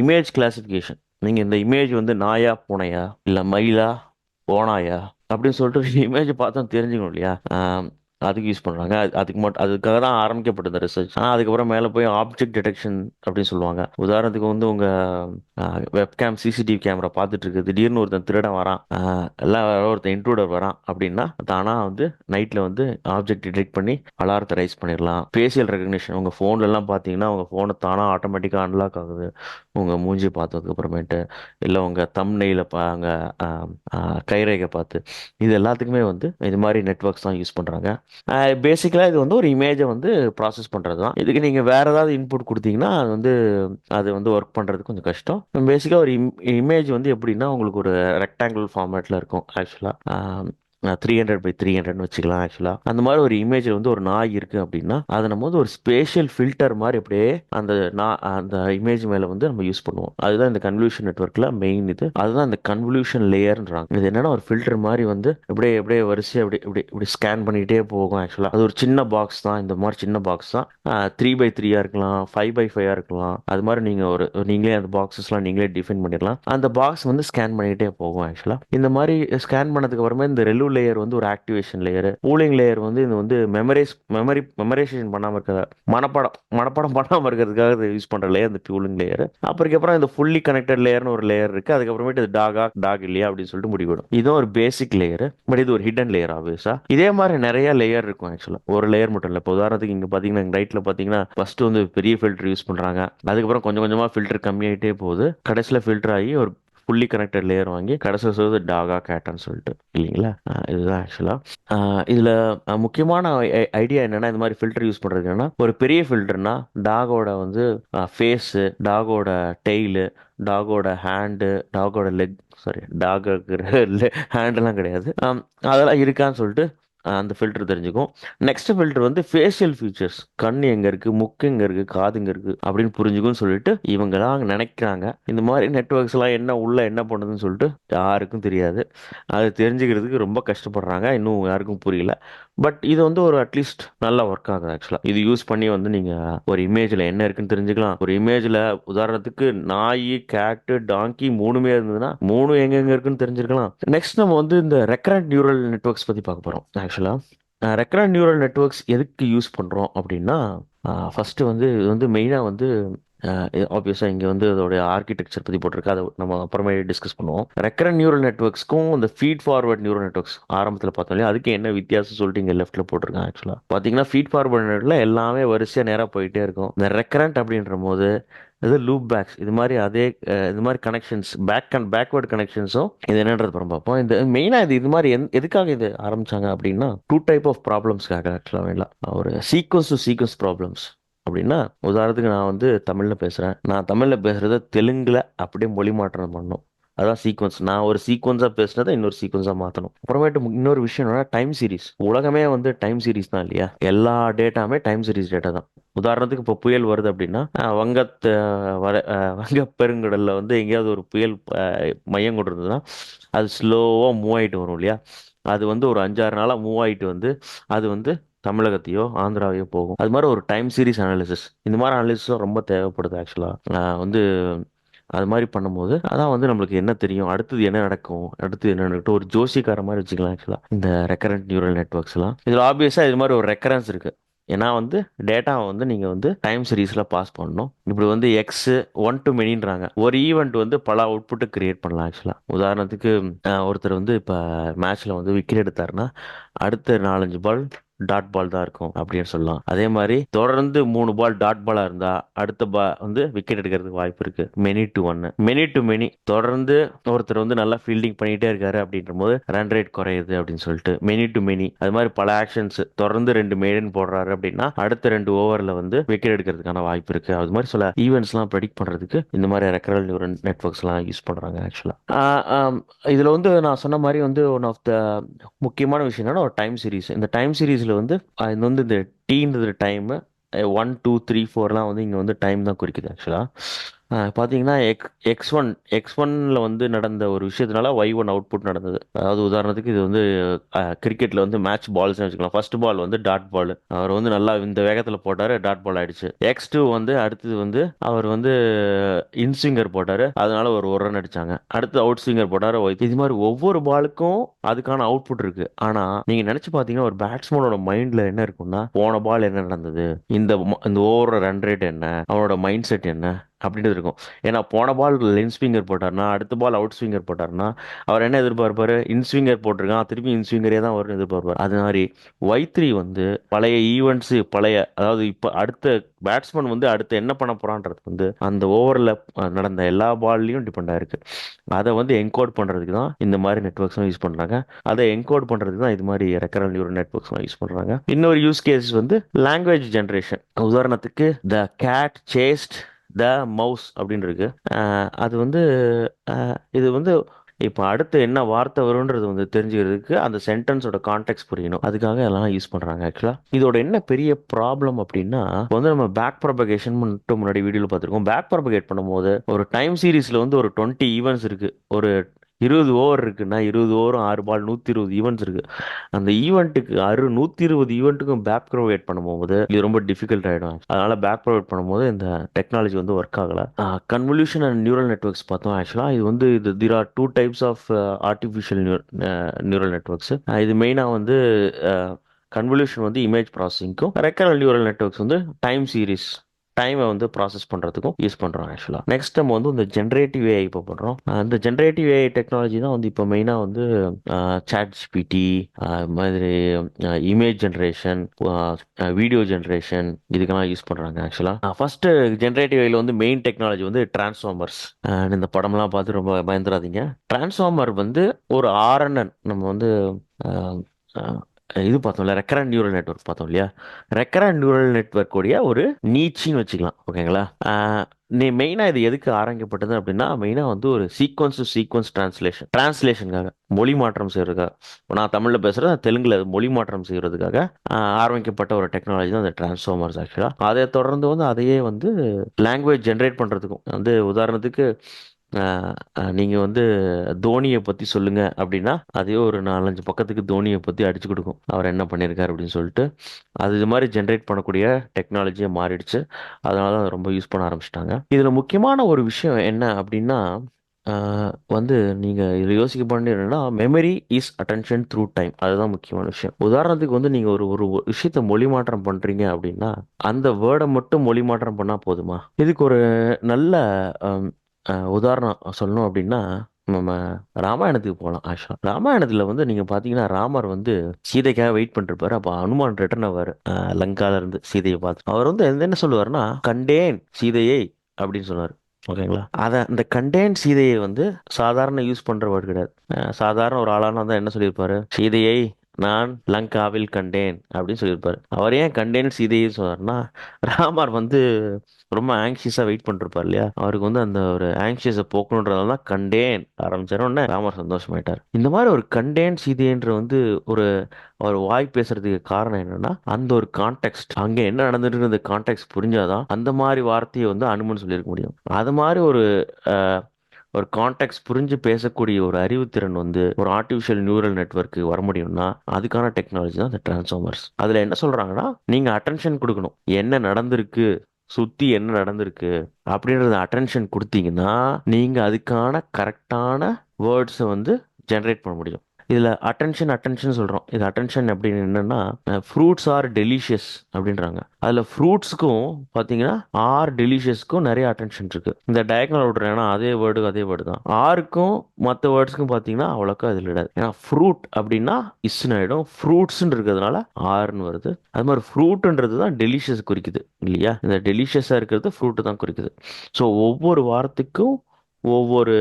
இமேஜ் கிளாசிஃபிகேஷன் நீங்கள் இந்த இமேஜ் வந்து நாயா பூனையா இல்லை மயிலா ஓனாயா அப்படின்னு சொல்லிட்டு (laughs) இமேஜ் பார்த்தா தெரிஞ்சுக்கணும் இல்லையா? அதுக்கு யூஸ் பண்ணுறாங்க அதுக்கு மட்டும் அதுக்காக தான் ஆரம்பிக்கப்பட்ட இந்த ரிசர்ச் ஆனால் அதுக்கப்புறம் மேலே போய் ஆப்ஜெக்ட் டிடெக்ஷன் அப்படின்னு சொல்லுவாங்க. உதாரணத்துக்கு வந்து உங்கள் வெப்கேம் சிசிடிவி கேமரா பார்த்துட்டு இருக்குது திடீர்னு ஒருத்தன் திருடன் வரான். எல்லாம் ஒருத்தன் இன்ட்ரூடர் வரான் அப்படின்னா தானாக வந்து நைட்டில் வந்து ஆப்ஜெக்ட் டிடெக்ட் பண்ணி அலாரத்தை ரைஸ் பண்ணிடலாம். ஃபேஷியல் ரெகக்னிஷன் உங்கள் ஃபோன்லலாம் பார்த்தீங்கன்னா உங்கள் ஃபோனை தானாக ஆட்டோமேட்டிக்காக அன்லாக் ஆகுது. உங்கள் மூஞ்சி பார்த்ததுக்கு அப்புறமேட்டு இல்லை உங்கள் தம் நெய்யில் பா அங்கே கைரேகை பார்த்து இது எல்லாத்துக்குமே வந்து இது மாதிரி நெட்ஒர்க்ஸ் தான் யூஸ் பண்ணுறாங்க பேசிக்கலாக இது வந்து ஒரு இமேஜை வந்து ப்ராசஸ் பண்ணுறது தான் இதுக்கு நீங்கள் வேறு ஏதாவது இன்புட் கொடுத்தீங்கன்னா அது வந்து அது வந்து ஒர்க் பண்ணுறது கொஞ்சம் கஷ்டம். பேசிக்காக ஒரு இமேஜ் வந்து எப்படின்னா உங்களுக்கு ஒரு ரெக்டாங்கிள் ஃபார்மேட்டில் இருக்கும் ஆக்சுவலாக த்ரீ ஹண்ட்ரட் பை த்ரீ ஹண்ட்ரட்னு வச்சுக்கலாம் ஆக்சுவலாக அந்த மாதிரி ஒரு இமேஜ் வந்து ஒரு நாய் இருக்குது அப்படின்னா அதை நம்ம வந்து ஒரு ஸ்பேஷியல் ஃபில்டர் மாதிரி அப்படியே அந்த நா அந்த இமேஜ் மேலே வந்து நம்ம யூஸ் பண்ணுவோம். அதுதான் இந்த கன்வல்யூஷன் நெட்ஒர்க்கில் மெயின் இது. அதுதான் இந்த கன்வல்யூஷன் லேயர்ன்றாங்க இது என்னன்னா ஒரு ஃபில்டர் மாதிரி வந்து இப்படியே அப்படியே வரிசை அப்படி இப்படி இப்படி ஸ்கேன் பண்ணிகிட்டே போகும் ஆக்சுவலாக அது ஒரு சின்ன பாக்ஸ் தான். இந்த மாதிரி சின்ன பாக்ஸ் தான். த்ரீ பை த்ரீயாக இருக்கலாம் ஃபைவ் பை ஃபைவாக இருக்கலாம். அது மாதிரி நீங்கள் ஒரு நீங்களே அந்த பாக்ஸஸ்லாம் நீங்களே டிஃபைன் பண்ணிடலாம். அந்த பாக்ஸ் வந்து ஸ்கேன் பண்ணிகிட்டே போகும் ஆக்சுவலாக இந்த மாதிரி ஸ்கேன் பண்ணதுக்கு அப்புறமே இந்த ரெலு லேயர் வந்து ஒரு ஆக்டிவேஷன் லேயர் பூலிங் லேயர் வந்து இது வந்து மெமரைஸ் மெமரி மெமரைசேஷன் பண்ணாமல் இருக்கிறதா மனப்பாடம் மனப்பாடம் பண்ணாமல் இருக்கிறதுக்காக யூஸ் பண்ணுற லேயர் இந்த பியூலிங் லேயர் அப்புறம் இந்த ஃபுல்லி கனெக்டட் லேயர்னு ஒரு லேயர் இருக்குது அதுக்கப்புறமேட்டு இது டாகா டாக் இல்லையா அப்படின்னு சொல்லிட்டு முடிவிடும். இதுவும் ஒரு பேசிக் லேயர் பட் இது ஒரு ஹிடன் லேயர் ஆப்வியஸா இதே மாதிரி நிறைய லேயர் இருக்கும் ஆக்சுவலாக ஒரு லேயர் மட்டும் இல்லை. இப்போ உதாரணத்துக்கு இங்கே பார்த்தீங்கன்னா ரைட்ல பார்த்தீங்கன்னா ஃபர்ஸ்ட் வந்து பெரிய ஃபில்டர் யூஸ் பண்ணுறாங்க அதுக்கப்புறம் கொஞ்சம் கொஞ்சமாக ஃபில்டர் கம்மியாயிட்டே போகுது. கடைசியில் ஃபில்டர் ஆகி ஒரு ஃபுல்லி கனெக்டட் லேயர் வாங்கி கடைசி சொல்வது டாகா கேட்டான்னு சொல்லிட்டு இல்லைங்களா? இதுதான் ஆக்சுவலாக இதில் முக்கியமான ஐடியா என்னென்னா இந்த மாதிரி ஃபில்டர் யூஸ் பண்ணுறது என்னன்னா ஒரு பெரிய ஃபில்டர்னா டாகோட வந்து ஃபேஸு டாகோட டெய்லு டாகோட ஹேண்டு டாகோட லெக் சாரி டாக் ஹேண்டெல்லாம் கிடையாது. அதெல்லாம் இருக்கான்னு சொல்லிட்டு அந்த ஃபில்டர் தெரிஞ்சுக்கும். நெக்ஸ்ட் ஃபில்டர் வந்து ஃபேஷியல் ஃபீச்சர்ஸ் கண் எங்கே இருக்கு முக்கு எங்கே இருக்கு காது எங்கே இருக்கு அப்படின்னு புரிஞ்சுக்கும்னு சொல்லிட்டு இவங்கெல்லாம் நினைக்கிறாங்க. இந்த மாதிரி நெட்ஒர்க்ஸ் எல்லாம் என்ன உள்ள என்ன பண்ணுதுன்னு சொல்லிட்டு யாருக்கும் தெரியாது. அது தெரிஞ்சுக்கிறதுக்கு ரொம்ப கஷ்டப்படுறாங்க. இன்னும் யாருக்கும் புரியல. பட் இது வந்து ஒரு அட்லீஸ்ட் நல்ல ஒர்க் ஆகுது ஆக்சுவலாக இது யூஸ் பண்ணி வந்து நீங்கள் ஒரு இமேஜில் என்ன இருக்குன்னு தெரிஞ்சுக்கலாம். ஒரு இமேஜில் உதாரணத்துக்கு நாய் கேட்டு டாங்கி மூணுமே இருந்ததுன்னா மூணு எங்கெங்க இருக்குன்னு தெரிஞ்சிருக்கலாம் நெக்ஸ்ட் நம்ம வந்து இந்த ரெக்கரண்ட் நியூரல் நெட்ஒர்க்ஸ் பற்றி பார்க்க போகிறோம் ஆக்சுவலாக ரெக்கரண்ட் நியூரல் நெட்வொர்க்ஸ் எதுக்கு யூஸ் பண்ணுறோம் அப்படின்னா ஃபஸ்ட்டு வந்து இது வந்து மெயினாக வந்து ஆப்வியஸாக இங்கே வந்து அதோடைய ஆர்கிடெக்சர் பற்றி போட்டிருக்கு. அதை நம்ம அப்புறமே டிஸ்கஸ் பண்ணுவோம். ரெக்கரன் நியூரல் நெட்ஒர்க்ஸ்க்கும் இந்த ஃபீட் ஃபார்வர்ட் நியூரல் நெட்வொர்க்ஸ் ஆரம்பத்தில் பார்த்தோம் இல்லையா? அதுக்கு என்ன வித்தியாசம் சொல்லிட்டு இங்கே லெஃப்ட்டில் போட்டிருக்காங்க ஆக்சுவலாக பார்த்தீங்கன்னா ஃபீட் ஃபார்வர்ட் நெட்டில் எல்லாமே வரிசையாக நேராக போயிட்டே இருக்கும். இந்த ரெக்கரண்ட் அப்படின்ற போது இது லூப் பேக்ஸ் இது மாதிரி அதே இது மாதிரி கனெக்ஷன்ஸ் பேக் அண்ட் பேக்வேர்டு கனெக்ஷன்ஸும் இது என்னன்றது அப்புறம் பார்ப்போம். இந்த மெயினாக இது இது மாதிரி எதுக்காக இது ஆரம்பிச்சாங்க அப்படின்னா டூ டைப் ஆஃப் ப்ராப்ளம்ஸ்க்காக ஆக்சுவலாக ஒரு சீக்வன்ஸ் டு சீக்வன்ஸ் ப்ராப்ளம்ஸ் அப்படின்னா உதாரணத்துக்கு நான் வந்து தமிழில் பேசுகிறேன் நான் தமிழில் பேசுகிறத தெலுங்கில் அப்படியே மொழி மாற்றம் பண்ணணும் அதான் சீக்வன்ஸ் நான் ஒரு சீக்வன்ஸாக பேசுனதை இன்னொரு சீக்வன்ஸாக மாற்றணும் அப்புறமேட்டு இன்னொரு விஷயம் என்னன்னா டைம் சீரிஸ் உலகமே வந்து டைம் சீரிஸ் தான் இல்லையா? எல்லா டேட்டாமே டைம் சீரிஸ் டேட்டா தான். உதாரணத்துக்கு இப்போ புயல் வருது அப்படின்னா வங்கத்தை வர வங்க பெருங்கடலில் வந்து எங்கேயாவது ஒரு புயல் மையம் கொண்டு இருந்ததுன்னா அது ஸ்லோவாக மூவ் ஆகிட்டு வரும் இல்லையா? அது வந்து ஒரு அஞ்சாறு நாளாக மூவ் ஆகிட்டு வந்து அது வந்து தமிழகத்தையோ ஆந்திராவையோ போகும். அது மாதிரி ஒரு டைம் சீரிஸ் அனாலிசிஸ் இந்த மாதிரி அனாலிசிஸும் ரொம்ப தேவைப்படுது ஆக்சுவலாக வந்து அது மாதிரி பண்ணும்போது அதான் வந்து நம்மளுக்கு என்ன தெரியும் அடுத்தது என்ன நடக்கும் அடுத்தது என்ன நடக்கும் ஒரு ஜோசிக்கார மாதிரி வச்சுக்கலாம் ஆக்சுவலாக இந்த ரெக்கரண்ட் நியூரல் நெட்ஒர்க்ஸ்லாம் இதில் ஆப்வியஸாக இது மாதிரி ஒரு ரெக்கரன்ஸ் இருக்குது ஏன்னா வந்து டேட்டாவை வந்து நீங்கள் வந்து டைம் சீரீஸில் பாஸ் பண்ணணும். இப்படி வந்து எக்ஸ் ஒன் டு மெனின்றாங்க ஒரு ஈவெண்ட் வந்து பல அவுட்புட்டு கிரியேட் பண்ணலாம் ஆக்சுவலாக உதாரணத்துக்கு ஒருத்தர் வந்து இப்போ மேட்ச்சில் வந்து விக்கெட் எடுத்தாருன்னா அடுத்த நாலஞ்சு பால் டாட் பால் தான் இருக்கும் அப்படின்னு சொல்லலாம். அதே மாதிரி தொடர்ந்து மூணு பால் டாட் பாலா இருந்தா அடுத்த பா வந்து விக்கெட் எடுக்கிறதுக்கு வாய்ப்பு இருக்கு. மெனி டு ஒன்னு மெனி டு மெனி தொடர்ந்து ஒருத்தர் வந்து நல்லா ஃபீல்டிங் பண்ணிட்டே இருக்காரு அப்படின்ற போது ரன் ரேட் குறையுது அப்படின்னு சொல்லிட்டு மெனி டு மெனி அது மாதிரி பல ஆக்ஷன்ஸ் தொடர்ந்து ரெண்டு மேடன் போடுறாரு அப்படின்னா அடுத்த ரெண்டு ஓவர்ல வந்து விக்கெட் எடுக்கிறதுக்கான வாய்ப்பு இருக்கு. அது மாதிரி சில ஈவெண்ட்ஸ்லாம் ப்ரெடிக்ட் பண்றதுக்கு இந்த மாதிரி ரெக்கரல் நியூரல் நெட்ஒர்க்ஸ்லாம் யூஸ் பண்றாங்க ஆக்சுவலா இதுல வந்து நான் சொன்ன மாதிரி வந்து ஒன் ஆஃப் த முக்கியமான விஷயம் என்னன்னா ஒரு டைம் சீரிஸ் இந்த டைம் சீரிஸில் வந்து இது வந்து இந்த டீன்றது டைமு ஒன் டூ த்ரீ ஃபோர்லாம் வந்து இங்கே வந்து டைம் தான் குறிக்குது ஆக்சுவலாக பார்த்தீங்கன்னா எக் எக்ஸ் ஒன் எக்ஸ் ஒன்ல வந்து நடந்த ஒரு விஷயத்தினால ஒய் ஒன் அவுட்புட் நடந்தது. அதாவது உதாரணத்துக்கு இது வந்து கிரிக்கெட்டில் வந்து மேட்ச் பால்ஸ்னு வச்சுக்கலாம். ஃபர்ஸ்ட் பால் வந்து டாட் பால் அவர் வந்து நல்லா இந்த வேகத்தில் போட்டார் டாட் பால் ஆயிடுச்சு. எக்ஸ் டூ வந்து அடுத்தது வந்து அவர் வந்து இன்ஸ்விங்கர் போட்டார். அதனால ஒரு ஒரு ரன் அடிச்சாங்க. அடுத்து அவுட் ஸ்விங்கர் போட்டார் இது மாதிரி ஒவ்வொரு பாலுக்கும் அதுக்கான அவுட்புட் இருக்கு. ஆனா நீங்க நினைச்சு பார்த்தீங்கன்னா ஒரு பேட்ஸ்மேனோட மைண்ட்ல என்ன இருக்கும்னா போன பால் என்ன நடந்தது? இந்த ம- இந்த ஓவரோட ரன் ரேட் என்ன? அவனோட மைண்ட் செட் என்ன? அப்படின்றது இருக்கும். ஏன்னா போன பால் லென் ஸ்விங்கர் போட்டார்னா அடுத்த பால் அவுட் ஸ்விங்கர் போட்டார்னா அவர் என்ன எதிர்பார்ப்பாரு? இன்ஸ்விங்கர் போட்டிருக்கான். திருப்பி இன்ஸ்விங்கரே தான் வரும்னு எதிர்பார்ப்பார். அது மாதிரி ஒய் த்ரீ வந்து பழைய ஈவெண்ட்ஸு பழைய அதாவது இப்போ அடுத்த பேட்ஸ்மேன் வந்து அடுத்து என்ன பண்ண போறான்றது வந்து அந்த ஓவரில் நடந்த எல்லா பால்லையும் டிபெண்ட் ஆயிருக்கு. அதை வந்து என்கோட் பண்ணுறதுக்கு தான் இந்த மாதிரி நெட்ஒர்க்ஸும் யூஸ் பண்ணுறாங்க அதை என்கோட் பண்ணுறதுக்கு தான் இது மாதிரி ரெக்கரல் நியூரல் நெட்ஒர்க்ஸ்லாம் யூஸ் பண்ணுறாங்க இன்னொரு யூஸ் கேஸ் வந்து லாங்குவேஜ் ஜென்ரேஷன் உதாரணத்துக்கு the cat chased the mouse அப்படின்னு இருக்கு அது வந்து இது வந்து இப்போ அடுத்து என்ன வார்த்தை வரும்ன்றது வந்து தெரிஞ்சுக்கிறதுக்கு அந்த சென்டென்ஸோட கான்டெக்ட் புரியணும். அதுக்காக எல்லாம் யூஸ் பண்ணுறாங்க ஆக்சுவலாக இதோட என்ன பெரிய ப்ராப்ளம் அப்படின்னா வந்து நம்ம பேக் ப்ரொபகேஷன் மட்டும் முன்னாடி வீடியோவில் பார்த்துருக்கோம். பேக் ப்ரொபகேட் பண்ணும்போது ஒரு டைம் சீரீஸில் வந்து ஒரு டுவெண்ட்டி ஈவெண்ட்ஸ் இருக்குது ஒரு இருபது ஓவர் இருக்குன்னா இருபது ஓவரும் ஆறு பால் நூற்றி இருபது ஈவெண்ட்ஸ் இருக்கு. அந்த ஈவெண்ட்டுக்கு அறு நூற்றி இருபது ஈவெண்ட்டுக்கும் பேக் ப்ரொவைட் பண்ணும்போது இது ரொம்ப டிஃபிகல்ட் ஆகிடும் அதனால பேக் ப்ரொவைட் பண்ணும்போது இந்த டெக்னாலஜி வந்து ஒர்க் ஆகலை. கன்வல்யூஷன் அண்ட் நியூரல் நெட்ஒர்க்ஸ் பார்த்தோம் ஆக்சுவலாக இது வந்து இது there are two types of artificial neural networks இது மெயினாக வந்து கன்வல்யூஷன் வந்து இமேஜ் ப்ராசஸிங்க்கும் ரெக்கரல் நியூரல் நெட்ஒர்க்ஸ் வந்து டைம் சீரிஸ் டைமை வந்து ப்ராசஸ் பண்ணுறதுக்கும் யூஸ் பண்ணுறோம் ஆக்சுவலாக நெக்ஸ்ட் நம்ம வந்து இந்த ஜென்ரேட்டிவ் ஏஐ இப்போ பண்ணுறோம் அந்த ஜென்ரேட்டிவ் ஏஐ டெக்னாலஜி தான் வந்து இப்போ மெயினாக வந்து சாட் ஜிபிடி மாதிரி இமேஜ் ஜென்ரேஷன் வீடியோ ஜென்ரேஷன் இதுக்கெல்லாம் யூஸ் பண்ணுறாங்க ஆக்சுவலாக ஃபர்ஸ்ட் ஜென்ரேட்டிவ் ஏஐல வந்து மெயின் டெக்னாலஜி வந்து டிரான்ஸ்ஃபார்மர்ஸ் இந்த படம்லாம் பார்த்து ரொம்ப பயந்துடாதீங்க டிரான்ஸ்ஃபார்மர் வந்து ஒரு ஆர்என்என் நம்ம வந்து இது பார்த்தோம்ல ரெக்கரண்ட் நியூரல் நெட்வொர்க் பார்த்தோம் இல்லையா? ரெக்கரண்ட் நியூரல் நெட்வொர்க் உடைய ஒரு நீச்சின்னு வச்சுக்கலாம் ஓகேங்களா நீ மெயினாக இது எதுக்கு ஆரம்பிக்கப்பட்டது அப்படின்னா மெயினாக வந்து ஒரு சீக்வன்ஸ் டு சீக்வன்ஸ் டிரான்ஸ்லேஷன் டிரான்ஸ்லேஷனுக்காக மொழி மாற்றம் செய்யறதுக்காக. இப்போ நான் தமிழில் பேசுகிறேன் தெலுங்கில் மொழி மாற்றம் செய்யறதுக்காக ஆரம்பிக்கப்பட்ட ஒரு டெக்னாலஜி தான் அந்த டிரான்ஸ்ஃபார்மர்ஸ் ஆக்சுவலாக அதை தொடர்ந்து வந்து அதையே வந்து லாங்குவேஜ் ஜென்ரேட் பண்ணுறதுக்கும் வந்து உதாரணத்துக்கு நீங்கள் வந்து தோனியை பற்றி சொல்லுங்க அப்படின்னா அதே ஒரு நாலஞ்சு பக்கத்துக்கு தோனியை பற்றி அடிச்சு கொடுக்கும். அவர் என்ன பண்ணியிருக்காரு அப்படின்னு சொல்லிட்டு. அது இது மாதிரி ஜென்ரேட் பண்ணக்கூடிய டெக்னாலஜியாக மாறிடுச்சு. அதனால தான் அதை ரொம்ப யூஸ் பண்ண ஆரம்பிச்சிட்டாங்க. இதில் முக்கியமான ஒரு விஷயம் என்ன அப்படின்னா வந்து நீங்கள் இதில் யோசிக்க பண்ணி என்னன்னா memory is attention through time அதுதான் முக்கியமான விஷயம். உதாரணத்துக்கு வந்து நீங்கள் ஒரு ஒரு விஷயத்தை மொழி மாற்றம் பண்ணுறீங்க அப்படின்னா அந்த வேர்டை மட்டும் மொழி மாற்றம் பண்ணால் போதுமா? இதுக்கு ஒரு நல்ல உதாரணம் சொல்லணும் அப்படின்னா நம்ம ராமாயணத்துக்கு போகலாம் ஆஷா ராமாயணத்தில் வந்து நீங்கள் பார்த்தீங்கன்னா ராமர் வந்து சீதைக்காக வெயிட் பண்ணிருப்பாரு. அப்போ அனுமான் ரிட்டர்ன் ஆவார். லங்கால இருந்து சீதையை பார்த்து. அவர் வந்து என்ன சொல்லுவாருன்னா கண்டேன் சீதையை அப்படின்னு சொன்னார் ஓகேங்களா? அதை அந்த கண்டேன் சீதையை வந்து சாதாரண யூஸ் பண்ற வேர்டு கிடையாது. சாதாரண ஒரு ஆளான தான் என்ன சொல்லியிருப்பாரு? சீதையை நான் லங்காவில் கண்டேன் அப்படின்னு சொல்லியிருப்பார். அவர் ஏன் கண்டேன் சீதையை சொன்னார்னா ராமர் வந்து ரொம்ப ஆங்ஷியஸா வெயிட் பண்ணிருப்பார் இல்லையா? அவருக்கு வந்து அந்த ஒரு ஆங்ஷியஸை போக்கணுன்றதால தான் கண்டேன் ஆரம்பிச்சார். உடனே ராமர் சந்தோஷமாயிட்டார். இந்த மாதிரி ஒரு கண்டேன் சீதைன்ற வந்து ஒரு அவர் வாய் பேசுறதுக்கு காரணம் என்னன்னா அந்த ஒரு கான்டெக்ட் அங்கே என்ன நடந்துட்டு அந்த கான்டெக்ட் புரிஞ்சாதான் அந்த மாதிரி வார்த்தையை வந்து அனுமன் சொல்லியிருக்க முடியும். அது மாதிரி ஒரு ஒரு கான்டெக்ட் புரிஞ்சு பேசக்கூடிய ஒரு அறிவுத்திறன் வந்து ஒரு ஆர்டிஃபிஷியல் நியூரல் நெட்வொர்க்கு வர முடியும்னா அதுக்கான டெக்னாலஜி தான் இந்த டிரான்ஸ்ஃபார்மர்ஸ் அதில் என்ன சொல்கிறாங்கன்னா நீங்கள் அட்டென்ஷன் கொடுக்கணும். என்ன நடந்திருக்கு? சுற்றி என்ன நடந்திருக்கு? அப்படின்றத அட்டென்ஷன் கொடுத்தீங்கன்னா நீங்கள் அதுக்கான கரெக்டான வேர்ட்ஸை வந்து ஜென்ரேட் பண்ண முடியும். இதில் அட்டென்ஷன் அட்டென்ஷன் சொல்கிறோம் இது அட்டென்ஷன் அப்படின்னு என்னென்னா ஃப்ரூட்ஸ் ஆர் டெலிஷியஸ் அப்படின்றாங்க. அதில் ஃப்ரூட்ஸுக்கும் பார்த்தீங்கன்னா ஆர் டெலிஷியஸ்க்கும் நிறைய அட்டென்ஷன் இருக்குது இந்த டயக்னல் விட்றேன்னா ஏன்னா அதே வேர்டு அதே வேர்டு தான். ஆருக்கும் மற்ற வேர்ட்ஸ்க்கும் பார்த்தீங்கன்னா அவ்வளோக்கா அதில் கிடையாது. ஏன்னா ஃப்ரூட் அப்படின்னா இஸ்ன்னு ஆகிடும் ஃப்ரூட்ஸ்ன்னு இருக்கிறதுனால ஆறுன்னு வருது. அது மாதிரி ஃப்ரூட்டுன்றது தான் டெலிஷியஸ் குறிக்குது இல்லையா? இந்த டெலிஷியஸாக இருக்கிறது ஃப்ரூட்டு தான் குறிக்குது. ஸோ ஒவ்வொரு வாரத்துக்கும் ஒவ்வொரு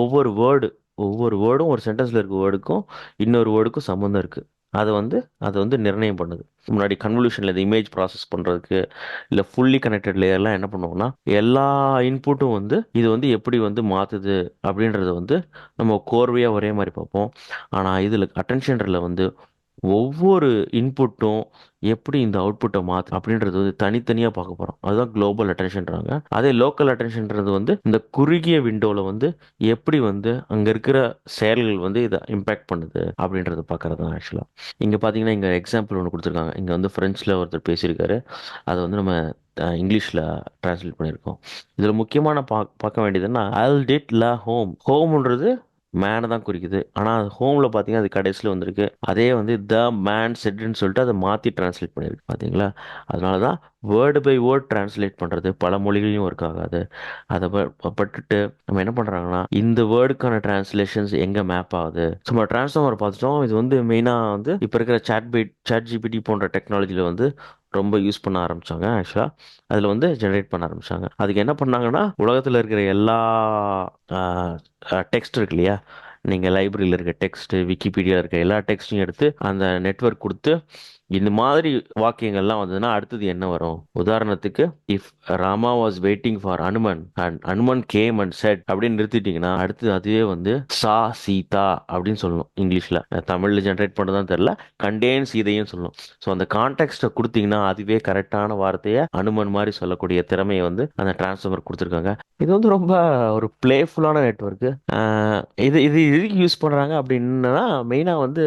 ஒவ்வொரு வேர்டு ஒவ்வொரு வேர்டும் ஒரு சென்டென்ஸில் இருக்க வேர்டுக்கும் இன்னொரு வேர்டுக்கும் சம்மந்தம் இருக்குது அதை வந்து அதை வந்து நிர்ணயம் பண்ணுது. முன்னாடி கன்வல்யூஷனில் இந்த இமேஜ் ப்ராசஸ் பண்ணுறதுக்கு இல்லை ஃபுல்லி கனெக்டட் லேயர்லாம் என்ன பண்ணுவோம்னா எல்லா இன்புட்டும் வந்து இது வந்து எப்படி வந்து மாற்றுது அப்படின்றத வந்து நம்ம கோர்வையாக ஒரே மாதிரி பார்ப்போம். ஆனால் இதில் அட்டென்ஷனில் வந்து ஒவ்வொரு இன்புட்டும் எப்படி இந்த அவுட்புட்டை மாற்று அப்படின்றது வந்து தனித்தனியாக பார்க்க போகிறோம் அதுதான் குளோபல் அட்டென்ஷன்றாங்க அதே லோக்கல் அட்டென்ஷன்றது வந்து இந்த குறுகிய விண்டோவில் வந்து எப்படி வந்து அங்கே இருக்கிற செயல்கள் வந்து இதை இம்பேக்ட் பண்ணுது அப்படின்றத பார்க்குறது தான் ஆக்சுவலாக இங்கே பார்த்தீங்கன்னா இங்கே எக்ஸாம்பிள் ஒன்று கொடுத்துருக்காங்க. இங்கே வந்து ஃப்ரெஞ்சில் ஒருத்தர் பேசியிருக்காரு. அதை வந்து நம்ம இங்கிலீஷில் ட்ரான்ஸ்லேட் பண்ணியிருக்கோம். இதில் முக்கியமான பா பார்க்க வேண்டியதுன்னா அல் டிட் ல ஹோம் ஹோம்ன்றது மேனை தான் குறிக்குது. ஆனால் அது ஹோமில் பார்த்தீங்கன்னா அது கடைசியில் வந்திருக்கு. அதே வந்து த மேன் செட்னு சொல்லிட்டு அதை மாற்றி ட்ரான்ஸ்லேட் பண்ணியிருக்கு பார்த்தீங்களா அதனால தான் வேர்டு பை வேர்ட் ட்ரான்ஸ்லேட் பண்ணுறது பல மொழிகளையும் ஒர்க் ஆகாது. அதை ப- பட்டுட்டு நம்ம என்ன பண்ணுறாங்கன்னா இந்த வேர்டுக்கான ட்ரான்ஸ்லேஷன்ஸ் எங்கே மேப் ஆகுது? சும்மா டிரான்ஸ்ஃபார்மர் பார்த்துட்டோம். இது வந்து மெயினாக வந்து இப்போ இருக்கிற சாட் பை சாட் ஜிபிடி போன்ற டெக்னாலஜியில் வந்து ரொம்ப யூஸ் பண்ண ஆரம்பிச்சாங்க ஆக்சுவலாக அதில் வந்து ஜென்ரேட் பண்ண ஆரம்பிச்சாங்க. அதுக்கு என்ன பண்ணாங்கன்னா உலகத்தில் இருக்கிற எல்லா டெக்ஸ்ட் இருக்கு இல்லையா? நீங்கள் லைப்ரரியில் இருக்க டெக்ஸ்ட்டு விக்கிபீடியாவில் இருக்க எல்லா டெக்ஸ்ட்டையும் எடுத்து அந்த நெட்வொர்க் கொடுத்து இந்த மாதிரி வாக்கியங்கள்லாம் வந்ததுன்னா அடுத்தது என்ன வரும்? உதாரணத்துக்கு if Rama was waiting for Hanuman and Hanuman came and said அப்படின்னு நிறுத்திட்டீங்கன்னா அடுத்து அதுவே வந்து சா சீதா அப்படின்னு சொல்லணும் இங்கிலீஷில். தமிழில் ஜென்ரேட் பண்ணதான் தெரில கண்டேன் சீதையும் சொல்லணும். ஸோ அந்த கான்டெக்ட்டை கொடுத்தீங்கன்னா அதுவே கரெக்டான வார்த்தையை அனுமன் மாதிரி சொல்லக்கூடிய திறமையை வந்து அந்த டிரான்ஸ்ஃபார்மர் கொடுத்துருக்காங்க. இது வந்து ரொம்ப ஒரு பிளேஃபுல்லான நெட்ஒர்க்கு இது இது எதுக்கு யூஸ் பண்ணுறாங்க அப்படின்னா மெயினாக வந்து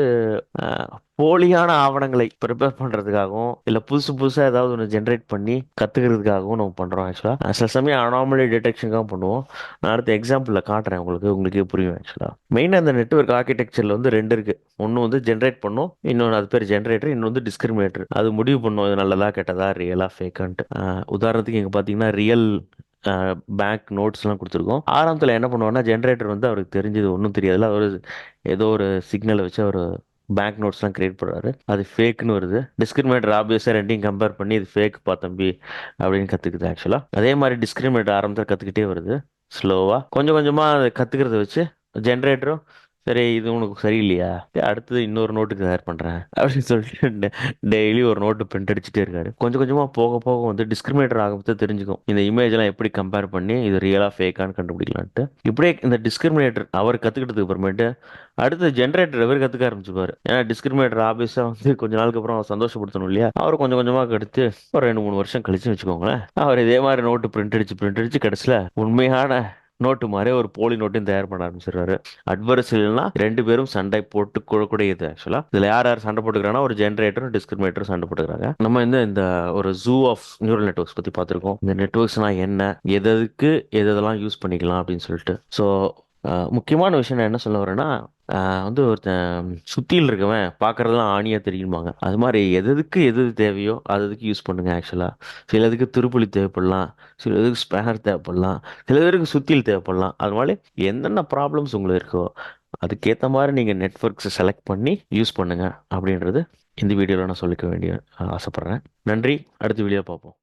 போலியான ஆவணங்களை ப்ரிப்பேர் பண்ணுறதுக்காகவும் இல்லை புதுசு புதுசாக ஏதாவது ஒன்று ஜென்ரேட் பண்ணி கற்றுக்கிறதுக்காகவும் நம்ம பண்ணுறோம் ஆக்சுவலாக சில சமயம் அனாமலி டிடெக்ஷனுக்காக பண்ணுவோம். நான் அடுத்த எக்ஸாம்பிளில் காட்டுறேன் உங்களுக்கு. உங்களுக்கே புரியும் ஆக்சுவலாக மெயினாக இந்த நெட்வொர்க் ஆர்கிடெக்சரில் வந்து ரெண்டு இருக்குது ஒன்று வந்து ஜென்ரேட் பண்ணும். இன்னொன்று அது பேர் ஜென்ரேட்டர் இன்னொன்று வந்து டிஸ்கிரிமினேட்டர் அது முடிவு பண்ணும். இது நல்லதா கெட்டதா ரியலா ஃபேக்கான்ட்டு உதாரணத்துக்கு இங்கே பார்த்தீங்கன்னா ரியல் பேங்க் நோட்ஸ்லாம் கொடுத்துருக்கோம். ஆரம்பத்தில் என்ன பண்ணுவோம்னா ஜென்ரேட்டர் வந்து அவருக்கு தெரிஞ்சது ஒன்றும் தெரியாதுல்ல அவர் ஏதோ ஒரு சிக்னலை வச்சு அவர் பேங்க் நோட்ஸ்லாம் கிரியேட் பண்ணுறாரு அது ஃபேக்னு வருது. டிஸ்கிரிமினேட்டர் ஆப்வியஸாக ரெண்டையும் கம்பேர் பண்ணி இது ஃபேக் பா தம்பி அப்படின்னு கற்றுக்குது ஆக்சுவலாக அதே மாதிரி டிஸ்கிரிமினேட்டர் ஆரம்பத்தில் கற்றுக்கிட்டே வருது. ஸ்லோவாக கொஞ்சம் கொஞ்சமாக அதை கற்றுக்கிறத வச்சு ஜென்ரேட்டரும் சரி இது உனக்கு சரியில்லையா? அடுத்தது இன்னொரு நோட்டுக்கு தயார் பண்ணுறேன் அப்படின்னு சொல்லிட்டு டெய்லி ஒரு நோட்டு பிரிண்ட் அடிச்சுட்டே இருக்காரு. கொஞ்சம் கொஞ்சமாக போக போக வந்து டிஸ்கிரிமினேட்டர் ஆகப்பத்தை தெரிஞ்சுக்கும். இந்த இமேஜ்லாம் எப்படி கம்பேர் பண்ணி இது ரியலாக ஃபேக்கான்னு கண்டுபிடிக்கலான்ட்டு. இப்படியே இந்த டிஸ்கிரிமினேட்டர் அவர் கற்றுக்கிட்டதுக்கு அப்புறமேட்டு அடுத்து ஜென்ரேட்டர் இவர் கற்றுக்க ஆரம்பிச்சுப்பார். ஏன்னா டிஸ்கிரிமினேட்டர் ஆபீஸாக வந்து கொஞ்ச நாளுக்கு அப்புறம் அவர் சந்தோஷப்படுத்தணும் இல்லையா? அவர் கொஞ்சம் கொஞ்சமாக எடுத்து ஒரு ரெண்டு மூணு வருஷம் கழிச்சு வச்சுக்கோங்களேன். அவர் இதே மாதிரி நோட்டு பிரிண்ட் அடிச்சு பிரிண்ட் அடிச்சு கடைசியில் உண்மையான நோட்டு மாதிரி ஒரு போலி நோட்டையும் தயார் பண்ண ஆரம்பிச்சிடுறாரு. இல்லைன்னா ரெண்டு பேரும் சண்டை போட்டு இது ஆக்சுவலா இதுல யார் யார் சண்டை போட்டுக்கிறாங்கன்னா ஒரு ஜென்ரேட்டரும் டிஸ்கிரிமினேட்டரும் சண்டை போட்டுக்கிறாங்க. நம்ம இந்த இந்த ஒரு ஜூ ஆஃப் நியூரல் நெட்ஒர்க்ஸ் பத்தி பார்த்துருக்கோம். இந்த நெட்வொர்க்ஸ்னா என்ன எதுக்கு எதெல்லாம் யூஸ் பண்ணிக்கலாம் அப்படின்னு சொல்லிட்டு. ஸோ முக்கியமான விஷயம் நான் என்ன சொல்ல வரேன்னா வந்து ஒருத்தன் சுத்தியில் இருக்கவன் பார்க்கறதெல்லாம் ஆணியாக தெரியுமாங்க அது மாதிரி எது எதுக்கு எது எது தேவையோ அது அதுக்கு யூஸ் பண்ணுங்க ஆக்சுவலாக சில இதுக்கு திருப்புளி தேவைப்படலாம் சில இதுக்கு ஸ்பேனர் தேவைப்படலாம் சில பேருக்கு சுத்தியில் தேவைப்படலாம். அது மாதிரி என்னென்ன ப்ராப்ளம்ஸ் உங்களுக்கு இருக்கோ அதுக்கேற்ற மாதிரி நீங்கள் நெட்ஒர்க்ஸை செலக்ட் பண்ணி யூஸ் பண்ணுங்கள் அப்படின்றது இந்த வீடியோவில் நான் சொல்லிக்க வேண்டிய ஆசைப்பட்றேன். நன்றி. அடுத்த வீடியோ பார்ப்போம்.